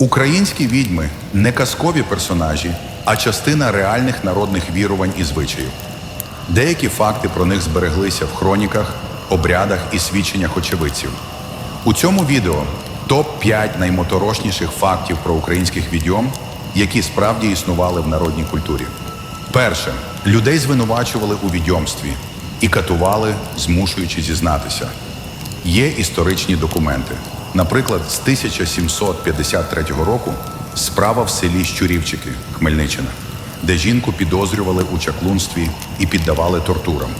Українські відьми не казкові персонажі, а частина реальних народних вірувань і звичаїв. Деякі факти про них збереглися в хроніках, обрядах і свідченнях очевидців. У цьому відео топ-5 наймоторошніших фактів про українських відьом, які справді існували в народній культурі. Перше, людей звинувачували у відьомстві і катували, змушуючи зізнатися. Є історичні документи. Наприклад, з 1753 року справа в селі Щурівчики, Хмельниччина, де жінку підозрювали у чаклунстві і піддавали тортурам.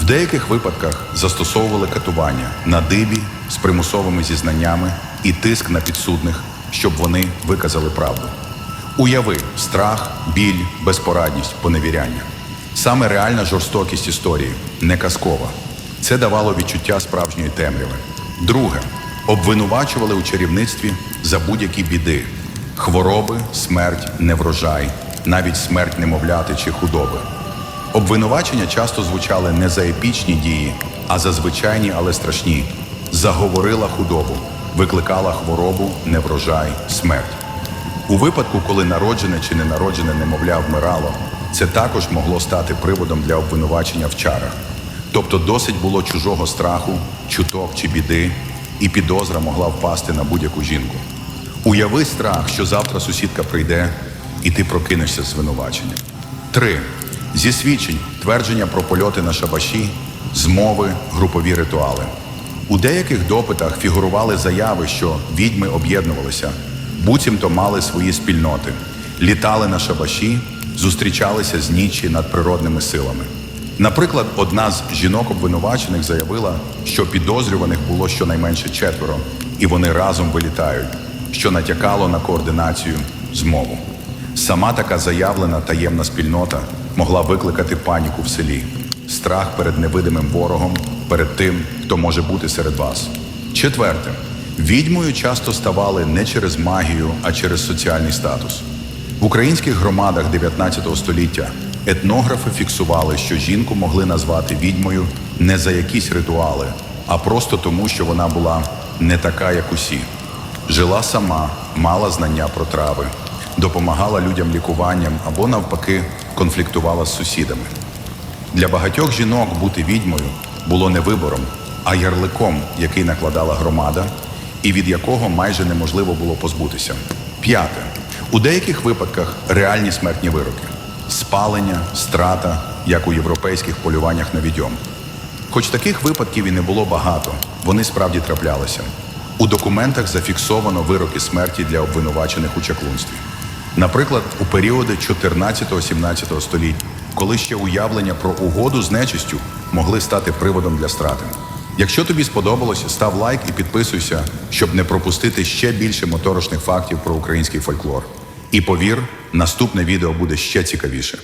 В деяких випадках застосовували катування на дибі з примусовими зізнаннями і тиск на підсудних, щоб вони виказали правду. Уяви страх, біль, безпорадність, поневіряння. Саме реальна жорстокість історії, не казкова. Це давало відчуття справжньої темряви. Друге, обвинувачували у чарівництві за будь-які біди: хвороби, смерть, неврожай, навіть смерть немовляти чи худоби. Обвинувачення часто звучали не за епічні дії, а за звичайні, але страшні. Заговорила худобу, викликала хворобу, неврожай, смерть. У випадку, коли народжене чи ненароджене немовля вмирало, це також могло стати приводом для обвинувачення в чарах. Тобто досить було чужого страху, чуток чи біди, і підозра могла впасти на будь-яку жінку. Уяви страх, що завтра сусідка прийде, і ти прокинешся з звинуваченням. Три. Зі свідчень твердження про польоти на шабаші, змови, групові ритуали. У деяких допитах фігурували заяви, що відьми об'єднувалися, буцімто мали свої спільноти, літали на шабаші, зустрічалися з нічі над природними силами. Наприклад, одна з жінок обвинувачених заявила, що підозрюваних було щонайменше четверо, і вони разом вилітають, що натякало на координацію змову. Сама така заявлена таємна спільнота могла викликати паніку в селі, страх перед невидимим ворогом, перед тим, хто може бути серед вас. Четверте, відьмою часто ставали не через магію, а через соціальний статус. В українських громадах 19 століття етнографи фіксували, що жінку могли назвати відьмою не за якісь ритуали, а просто тому, що вона була не така, як усі. Жила сама, мала знання про трави, допомагала людям лікуванням або, навпаки, конфліктувала з сусідами. Для багатьох жінок бути відьмою було не вибором, а ярликом, який накладала громада, і від якого майже неможливо було позбутися. П'яте. У деяких випадках реальні смертні вироки: спалення, страта, як у європейських полюваннях на відьом. Хоч таких випадків і не було багато, вони справді траплялися. У документах зафіксовано вироки смерті для обвинувачених у чаклунстві. Наприклад, у періоди 14-17 століть, коли ще уявлення про угоду з нечистю могли стати приводом для страти. Якщо тобі сподобалося, став лайк і підписуйся, щоб не пропустити ще більше моторошних фактів про український фольклор. І повір, наступне відео буде ще цікавіше.